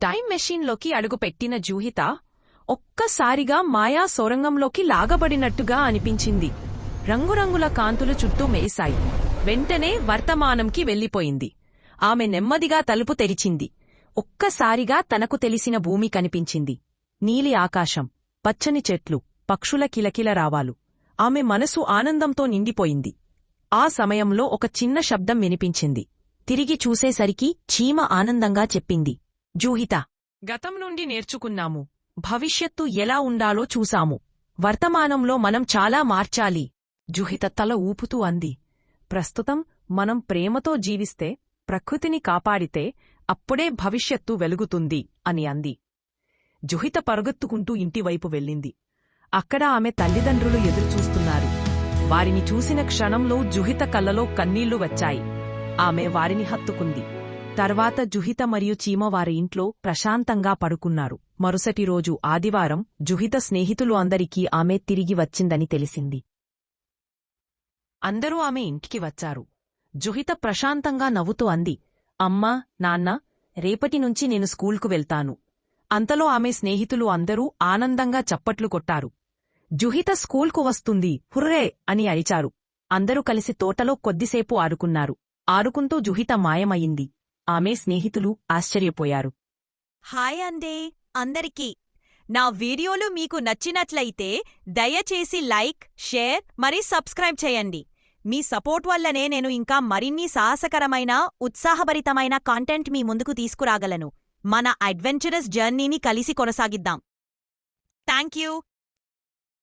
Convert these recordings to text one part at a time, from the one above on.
Time మెషీన్లోకి అడుగుపెట్టిన జూహిత ఒక్కసారిగా మాయా సొరంగంలోకి లాగబడినట్టుగా అనిపించింది. రంగురంగుల కాంతులు చుట్టూ మేశాయి వెంటనే వర్తమానంకి వెళ్ళిపోయింది ఆమె నెమ్మదిగా తలుపు తెరిచింది. ఒక్కసారిగా తనకు తెలిసిన భూమి కనిపించింది. నీలి ఆకాశం పచ్చని చెట్లు పక్షుల కిలకిల రావాలు. ఆమె మనసు ఆనందంతో నిండిపోయింది. ఆ సమయంలో ఒక చిన్న శబ్దం వినిపించింది. తిరిగి చూసేసరికి చీమ ఆనందంగా చెప్పింది. జూహిత. గతం నుండి నేర్చుకున్నాము. భవిష్యత్తు ఎలా ఉండాలో చూశాము. వర్తమానంలో మనం చాలా మార్చాలి. జుహిత తల ఊపుతూ అంది. ప్రస్తుతం మనం ప్రేమతో జీవిస్తే ప్రకృతిని కాపాడితే అప్పుడే భవిష్యత్తు వెలుగుతుంది అని అంది. జుహిత పరుగెత్తుకుంటూ ఇంటివైపు వెళ్ళింది. అక్కడ ఆమె తల్లిదండ్రులు ఎదురుచూస్తున్నారు. వారిని చూసిన క్షణంలో జుహిత కళ్ళలో కన్నీళ్ళు వచ్చాయి. ఆమె వారిని హత్తుకుంది. తర్వాత జుహిత మరియు చీమ వారి ఇంట్లో ప్రశాంతంగా పడుకున్నారు. మరుసటి రోజు ఆదివారం జుహిత స్నేహితులు అందరికీ ఆమె తిరిగి వచ్చిందని తెలిసింది. అందరూ ఆమె ఇంటికి వచ్చారు. జుహిత ప్రశాంతంగా నవ్వుతూ అంది అమ్మా నాన్న రేపటి నుంచి నేను స్కూల్కు వెళ్తాను. అంతలో ఆమె స్నేహితులు అందరూ ఆనందంగా చప్పట్లు కొట్టారు. జుహిత స్కూల్కు వస్తుంది హుర్రే! అని అరిచారు. అందరూ కలిసి తోటలో కొద్దిసేపు ఆడుకున్నారు. ఆడుకుంటూ జుహిత మాయమయింది ఆమె స్నేహితులు ఆశ్చర్యపోయారు. హాయ్ అండే అందరికీ. నా వీడియోలు మీకు నచ్చినట్లయితే దయచేసి లైక్ షేర్ మరి సబ్స్క్రైబ్ చేయండి. మీ సపోర్ట్ వల్లనే నేను ఇంకా మరిన్ని సాహసకరమైన ఉత్సాహభరితమైన కాంటెంట్ మీ ముందుకు తీసుకురాగలను. మన అడ్వెంచరస్ జర్నీని కలిసి కొనసాగిద్దాం. Thank you.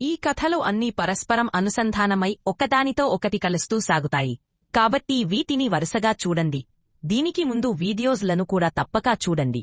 ఈ కథలు అన్నీ పరస్పరం అనుసంధానమై ఒకదానితో ఒకటి కలుస్తూ సాగుతాయి. కాబట్టి వీటిని వరుసగా చూడండి. దీనికి ముందు వీడియోస్లను కూడా తప్పక చూడండి.